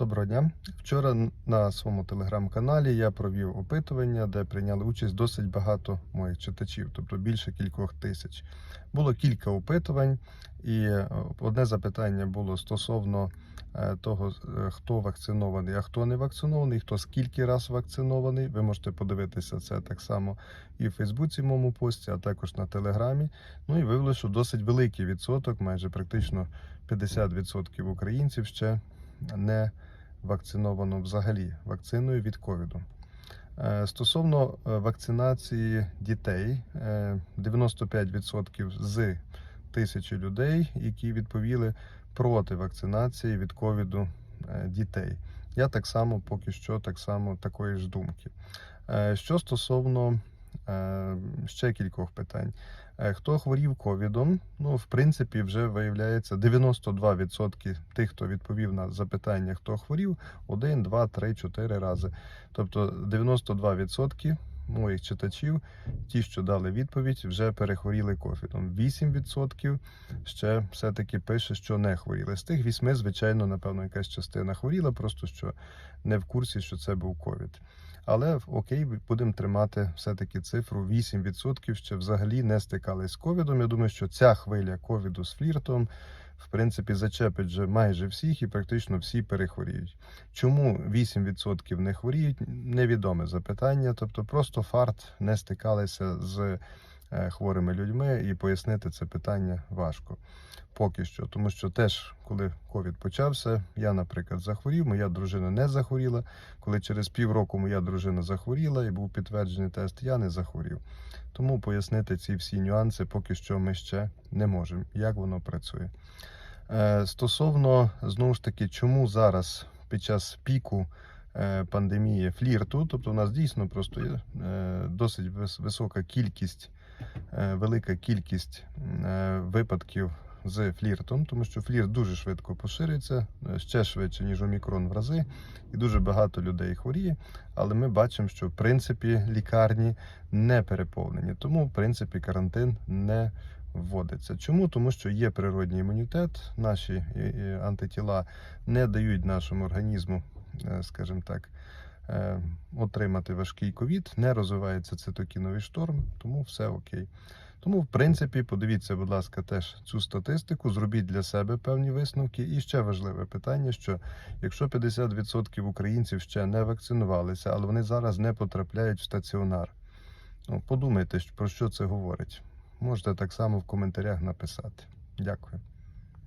Доброго дня. Вчора на своєму телеграм-каналі я провів опитування, де прийняли участь досить багато моїх читачів, тобто більше кількох тисяч. Було кілька опитувань, і е, одне запитання було стосовно е, того, е, хто вакцинований, а хто не вакцинований, хто скільки раз вакцинований. Ви можете подивитися це так само і в Фейсбуці, в моєму пості, а також на Телеграмі. Ну і виявилося, що досить великий відсоток, майже практично 50% українців ще не вакциновано взагалі вакциною від ковіду. Е, Стосовно е, вакцинації дітей, е, 95% з тисячі людей, які відповіли проти вакцинації від ковіду е, дітей. Я так само поки що так само такої ж думки. Е, Що стосовно е, ще кількох питань. Е, Хто хворів ковідом, ну в принципі, вже виявляється 92% тих, хто відповів на запитання, хто хворів, один, два, три, чотири рази. Тобто 92% моїх читачів, ті, що дали відповідь, вже перехворіли ковідом. 8% ще все-таки пише, що не хворіли. З тих 8, звичайно, напевно, якась частина хворіла, просто що не в курсі, що це був ковід. Але окей, будемо тримати все-таки цифру 8% ще взагалі не стикались з ковідом. Я думаю, що ця хвиля ковіду з фліртом, в принципі, зачепить вже майже всіх і практично всі перехворіють. Чому 8% не хворіють? Невідоме запитання. Тобто, просто фарт не стикалися з хворими людьми, і пояснити це питання важко. Поки що, тому що теж, коли ковід почався, я, наприклад, захворів, моя дружина не захворіла. Коли через півроку моя дружина захворіла і був підтверджений тест, я не захворів. Тому пояснити ці всі нюанси поки що ми ще не можемо, як воно працює. Е, Стосовно знову ж таки, чому зараз під час піку е, пандемії флірту, тобто у нас дійсно просто є е, досить висока кількість, е, велика кількість е, випадків з фліртом, тому що флірт дуже швидко поширюється, е, ще швидше, ніж омікрон в рази, і дуже багато людей хворіє. Але ми бачимо, що в принципі лікарні не переповнені, тому в принципі карантин не вводиться. Чому? Тому що є природній імунітет, наші е, е, антитіла не дають нашому організму, е, скажімо так, е, отримати важкий ковід, не розвивається цитокіновий шторм, тому все окей. Тому, в принципі, подивіться, будь ласка, теж цю статистику, зробіть для себе певні висновки. І ще важливе питання: що якщо 50% українців ще не вакцинувалися, але вони зараз не потрапляють в стаціонар, ну, подумайте, про що це говорить. Можете так само в коментарях написати. Дякую.